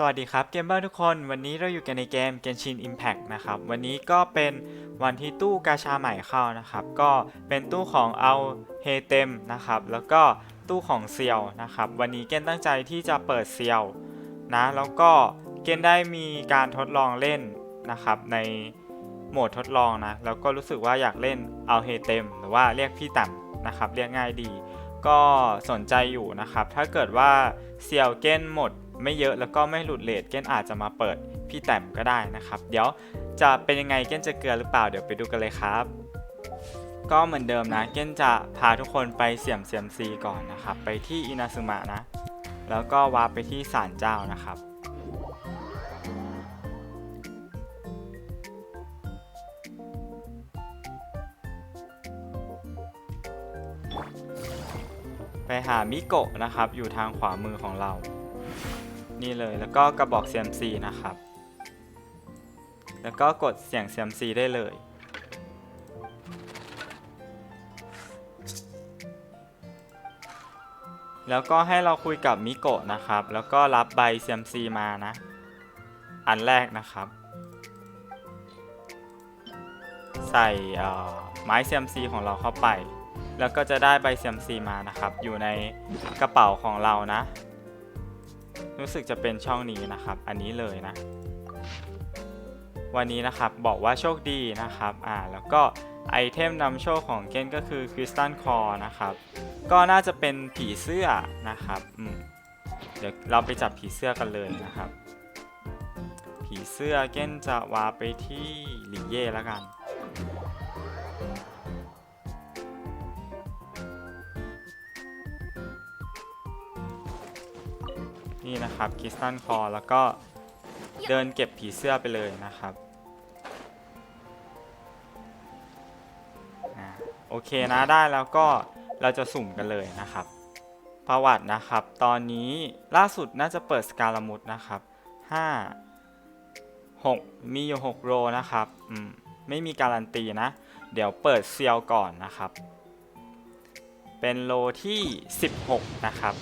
สวัสดีครับเกมเมอร์ทุกคนวันนี้เราอยู่กันในเกม Genshin Impact นะครับวันนี้ก็เป็นวันที่ตู้กาชาใหม่เข้านะครับก็เป็นตู้ของเอาเฮเต็มนะครับแล้วก็ตู้ของเซียวนะครับวันนี้เกนตั้งใจที่จะเปิดเซียวนะแล้วก็เกนได้มีการทดลองเล่นนะครับในโหมดทดลองนะแล้วก็รู้สึกว่าอยากเล่นเอาเฮเต็มหรือว่าเรียกพี่ต่ำนะครับเรียกง่ายดี ก็สนใจอยู่นะครับถ้าเกิดว่าเซียวเกนหมด ไม่เยอะแล้วก็ไม่หลุดเลทเก้นอาจจะมาเปิดพี่แต้มก็ได้นะครับ เดี๋ยวจะเป็นยังไงเก้นจะเกลือหรือเปล่าเดี๋ยวไปดูกันเลยครับ ก็เหมือนเดิมนะเก้นจะพาทุกคนไปเสี่ยมเซียมซีก่อนนะครับ ไปที่อินาซึมะนะ แล้วก็วาร์ปไปที่ศาลเจ้านะครับไปหามิโกะนะครับ อยู่ทางขวามือของเรา นี่เลยแล้วก็กระบอกเซียมซีนะครับ แล้วก็กดเสียงเซียมซีได้เลย แล้วก็ให้เราคุยกับมิโกะนะครับ แล้วก็รับใบเซียมซีมานะ อันแรกนะครับ ใส่ไม้เซียมซีของเราเข้าไป แล้วก็จะได้ใบเซียมซีมานะครับ อยู่ในกระเป๋าของเรานะ รู้สึกจะเป็นช่องนี้นะครับ อันนี้เลยนะ วันนี้นะครับบอกว่าโชคดีนะครับ อ่า แล้วก็ไอเทมนำโชคของเกนก็คือคริสตัลคอนะครับ ก็น่าจะเป็นผีเสื้อนะครับเดี๋ยวเราไปจับผีเสื้อกันเลยนะครับ ผีเสื้อเกนจะวาร์ไปที่หลีเย่แล้วกัน นี่นะครับคริสตัลคอแล้วก็เดินเก็บผีเสื้อไปเลยนะครับโอเคนะได้แล้วก็เราจะสุ่มกันเลยนะครับ ประวัตินะครับ ตอนนี้ล่าสุดน่าจะเปิดสกาลามุดนะครับ5 6 มีอยู่ 6 โรนะครับอืมไม่มีการันตีนะ เดี๋ยวเปิดเซียวก่อนนะครับ เป็นโลที่ 16 นะครับ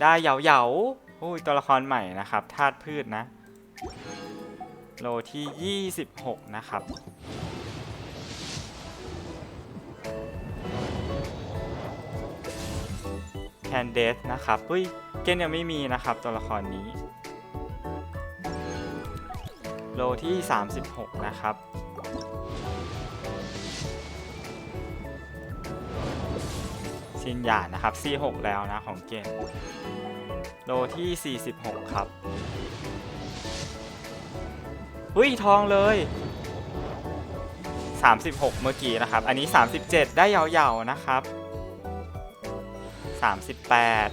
ได้เหยาเหยาอุ้ยตัวละครใหม่นะครับธาตุพืชนะ โลที่ 26 นะครับแคนเดสนะครับอุ้ยเกนยังไม่มีนะครับตัวละครนี้ โลที่ 36 นะครับ ชินหยาดนะครับ C6 แล้วนะของเกนโลที่ 46 ครับอุ้ยทองเลย 36 เมื่อกี้นะครับ อันนี้ 37 ได้ยาวๆนะครับ 38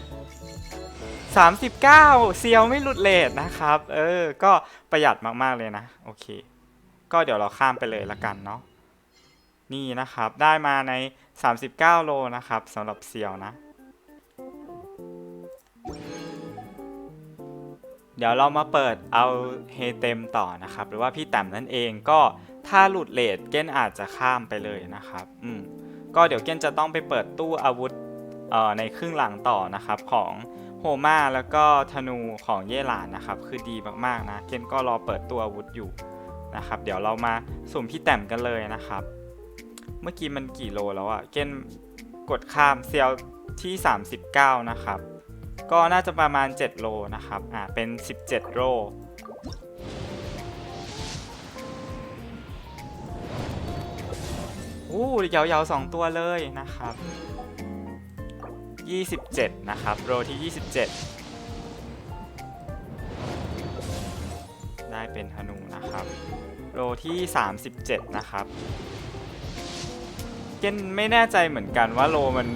39 เซียวไม่หลุดเลทนะครับ เออ ก็ประหยัดมากๆเลยนะ โอเค ก็เดี๋ยวเราข้ามไปเลยละกันเนาะ นี่นะครับ ได้มาใน 39 โลนะครับสำหรับเซียวนะ เดี๋ยวเรามาเปิดเอาเฮเต็มต่อนะครับ หรือว่าพี่แต้มนั่นเองก็ถ้าหลุดเลทเก้นอาจจะข้ามไปเลยนะครับอืมก็เดี๋ยวเก้นจะต้องไปเปิดตู้อาวุธเอ่อในครึ่งหลังต่อนะครับของโฮมาแล้วก็ธนูของเย่หลานนะครับ คือดีมากๆนะ เก้นก็รอเปิดตัวอาวุธอยู่นะครับ เดี๋ยวเรามาสุ่มพี่แต้มกันเลยนะครับ เมื่อกี้มันกี่โลแล้วอะเกนกดข้ามเซียวที่ 39 นะครับ ก็น่าจะประมาณ 7 โลนะครับ อ่า เป็น 17 โลอู้ยาวๆ 2 ตัวเลยนะครับ 27 นะครับโลที่ 27 ได้เป็นธนูนะครับโลที่ 37 นะครับ เกนไม่แน่ใจเหมือนกันว่าโลมัน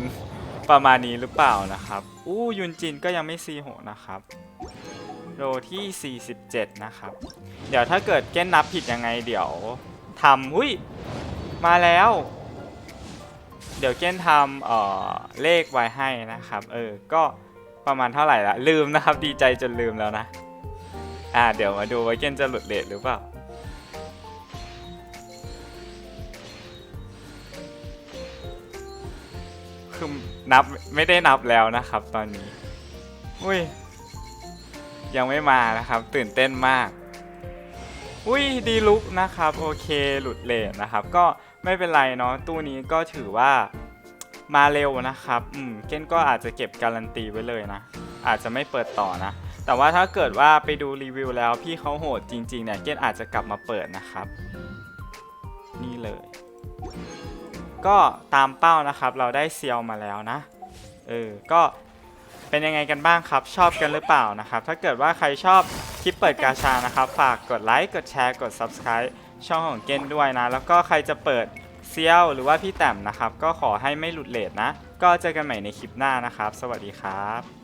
ประมาณนี้หรือเปล่านะครับ อู้ยุนจินก็ยังไม่ซีโหนะครับ โลที่ 47 นะครับ เดี๋ยวถ้าเกิดเก้นนับผิดยังไงเดี๋ยวทำอุ้ย มาแล้ว เดี๋ยวเก้นทำเอ่อเลขไว้ให้นะครับ เออ ก็ประมาณเท่าไหร่ละลืมนะครับ ดีใจจนลืมแล้วนะ อ่า เดี๋ยวมาดูว่าเก้นจะหลุดเลทหรือเปล่า คือนับไม่ได้นับแล้วนะครับ ตอนนี้ อุ้ย ยังไม่มานะครับ ตื่นเต้นมาก อุ้ยดีลุกนะครับ โอเคหลุดเลนนะครับ ก็ไม่เป็นไรเนาะตู้นี้ก็ถือว่ามาเร็วนะครับ อืม เก้นก็อาจจะเก็บการันตีไว้เลยนะ อาจจะไม่เปิดต่อนะ แต่ว่าถ้าเกิดว่าไปดูรีวิวแล้วพี่เขาโหดจริงๆเนี่ย เก้นอาจจะกลับมาเปิดนะครับ นี่เลย ก็ตามเป้านะครับเราได้เซียวมาแล้วนะเออก็เป็นยังไงกันบ้างครับ ชอบกันหรือเปล่านะครับ ถ้าเกิดว่าใครชอบคลิปเปิดกาชานะครับ ฝากกดไลค์กดแชร์กด Subscribe ช่องของเกนด้วยนะ แล้วก็ใครจะเปิดเซียวหรือว่าพี่แต้มนะครับ ก็ขอให้ไม่หลุดเลทนะ ก็เจอกันใหม่ในคลิปหน้านะครับ สวัสดีครับ